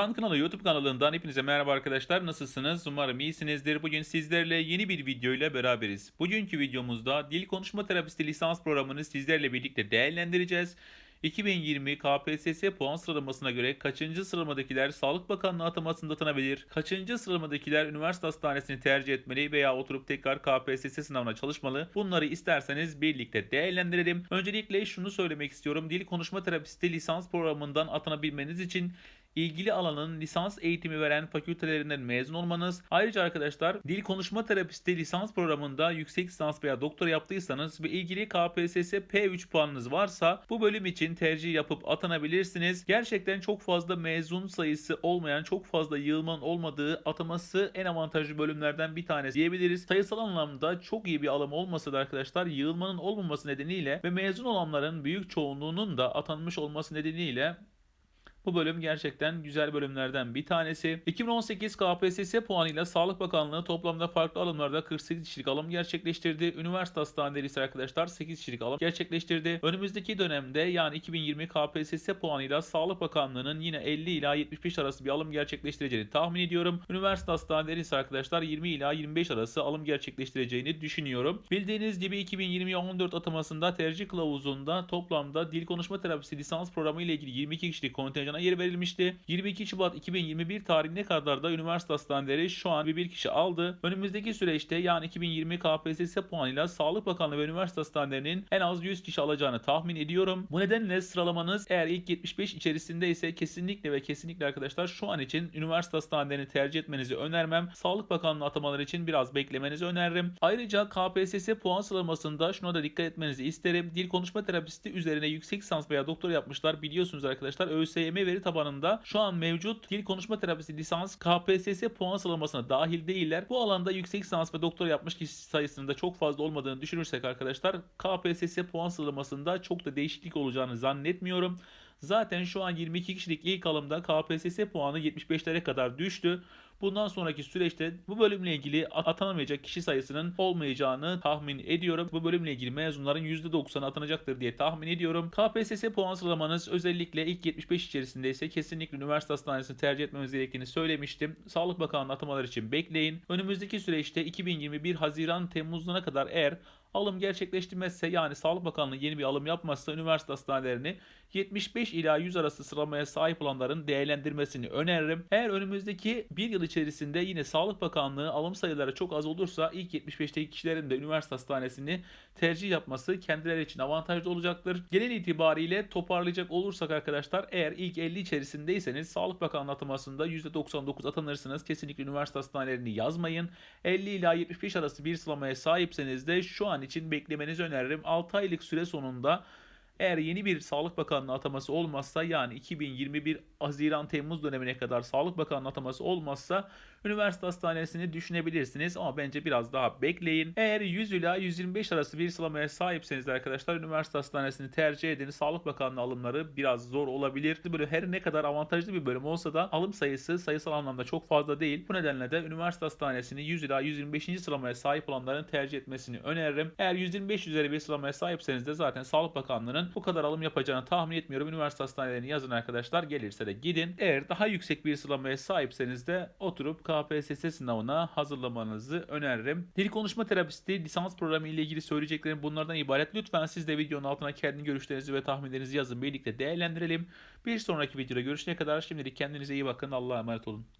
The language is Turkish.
Duran Kanalı YouTube kanalından hepinize merhaba arkadaşlar. Nasılsınız? Umarım iyisinizdir. Bugün sizlerle yeni bir video ile beraberiz. Bugünkü videomuzda dil konuşma terapisti lisans programını sizlerle birlikte değerlendireceğiz. 2020 KPSS puan sıralamasına göre kaçıncı sıramadakiler Sağlık Bakanlığı atamasında atanabilir? Kaçıncı sıramadakiler üniversite hastanesini tercih etmeli veya oturup tekrar KPSS sınavına çalışmalı? Bunları isterseniz birlikte değerlendirelim. Öncelikle şunu söylemek istiyorum. Dil konuşma terapisti lisans programından atanabilmeniz için ilgili alanın lisans eğitimi veren fakültelerinden mezun olmanız. Ayrıca arkadaşlar dil konuşma terapisti lisans programında yüksek lisans veya doktora yaptıysanız ve ilgili KPSS P3 puanınız varsa bu bölüm için tercih yapıp atanabilirsiniz. Gerçekten çok fazla mezun sayısı olmayan, çok fazla yığılmanın olmadığı ataması en avantajlı bölümlerden bir tanesi diyebiliriz. Sayısal anlamda çok iyi bir alım olmasa da arkadaşlar yığılmanın olmaması nedeniyle ve mezun olanların büyük çoğunluğunun da atanmış olması nedeniyle bu bölüm gerçekten güzel bölümlerden bir tanesi. 2018 KPSS puanıyla Sağlık Bakanlığı toplamda farklı alımlarda 48 kişilik alım gerçekleştirdi. Üniversite hastaneleri ise arkadaşlar 8 kişilik alım gerçekleştirdi. Önümüzdeki dönemde yani 2020 KPSS puanıyla Sağlık Bakanlığı'nın yine 50 ila 75 arası bir alım gerçekleştireceğini tahmin ediyorum. Üniversite hastaneleri ise arkadaşlar 20 ila 25 arası alım gerçekleştireceğini düşünüyorum. Bildiğiniz gibi 2020 14 atamasında tercih kılavuzunda toplamda dil konuşma terapisi lisans programı ile ilgili 22 kişilik kontenjana yer verilmişti. 22 Şubat 2021 tarihine kadar da üniversite hastaneleri şu an bir kişi aldı. Önümüzdeki süreçte yani 2020 KPSS puanıyla Sağlık Bakanlığı ve üniversite hastanelerinin en az 100 kişi alacağını tahmin ediyorum. Bu nedenle sıralamanız eğer ilk 75 içerisinde ise kesinlikle ve kesinlikle arkadaşlar şu an için üniversite hastanelerini tercih etmenizi önermem. Sağlık Bakanlığı atamaları için biraz beklemenizi öneririm. Ayrıca KPSS puan sıralamasında şuna da dikkat etmenizi isterim. Dil konuşma terapisti üzerine yüksek lisans veya doktora yapmışlar. Biliyorsunuz arkadaşlar ÖSYM veri tabanında şu an mevcut dil konuşma terapisi lisans KPSS puan sıralamasına dahil değiller. Bu alanda yüksek lisans ve doktora yapmış kişi sayısının da çok fazla olmadığını düşünürsek arkadaşlar KPSS puan sıralamasında çok da değişiklik olacağını zannetmiyorum. Zaten şu an 22 kişilik ilk alımda KPSS puanı 75'lere kadar düştü. Bundan sonraki süreçte bu bölümle ilgili atanamayacak kişi sayısının olmayacağını tahmin ediyorum. Bu bölümle ilgili mezunların %90'ı atanacaktır diye tahmin ediyorum. KPSS puan sıralamanız özellikle ilk 75 içerisindeyse kesinlikle üniversite hastanesini tercih etmemiz gerektiğini söylemiştim. Sağlık Bakanlığı atamalar için bekleyin. Önümüzdeki süreçte 2021 Haziran Temmuz'una kadar eğer alım gerçekleştirmezse yani Sağlık Bakanlığı yeni bir alım yapmazsa üniversite hastanelerini 75 ila 100 arası sıralamaya sahip olanların değerlendirmesini öneririm. Eğer önümüzdeki bir yıl içerisinde yine Sağlık Bakanlığı alım sayıları çok az olursa ilk 75'teki kişilerin de üniversite hastanesini tercih yapması kendileri için avantajlı olacaktır. Genel itibariyle toparlayacak olursak arkadaşlar eğer ilk 50 içerisindeyseniz Sağlık Bakanlığı atamasında %99 atanırsınız. Kesinlikle üniversite hastanelerini yazmayın. 50 ila 75 arası bir sıralamaya sahipseniz de şu an için beklemenizi öneririm. 6 aylık süre sonunda eğer yeni bir Sağlık Bakanlığı ataması olmazsa yani 2021 Haziran-Temmuz dönemine kadar Sağlık Bakanlığı ataması olmazsa üniversite hastanesini düşünebilirsiniz ama bence biraz daha bekleyin. Eğer 100 ila 125 arası bir sıralamaya sahipseniz arkadaşlar üniversite hastanesini tercih edin. Sağlık Bakanlığı alımları biraz zor olabilir. Böyle her ne kadar avantajlı bir bölüm olsa da alım sayısı sayısal anlamda çok fazla değil. Bu nedenle de üniversite hastanesini 100 ila 125. sıralamaya sahip olanların tercih etmesini öneririm. Eğer 125 üzeri bir sıralamaya sahipseniz de zaten Sağlık Bakanlığı'nın bu kadar alım yapacağını tahmin etmiyorum. Üniversite hastanelerini yazın arkadaşlar. Gelirse de gidin. Eğer daha yüksek bir sıralamaya sahipseniz de oturup KPSS sınavına hazırlamanızı öneririm. Dil konuşma terapisti lisans programı ile ilgili söyleyeceklerim bunlardan ibaret. Lütfen siz de videonun altına kendi görüşlerinizi ve tahminlerinizi yazın. Birlikte değerlendirelim. Bir sonraki videoda görüşene kadar şimdilik kendinize iyi bakın. Allah'a emanet olun.